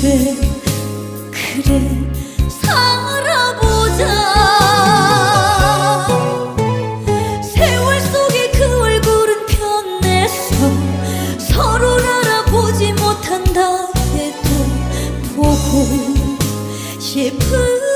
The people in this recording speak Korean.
그래 살아보자. 세월 속에 그 얼굴은 변했어. 서로 알아보지 못한다 해도 보고 싶은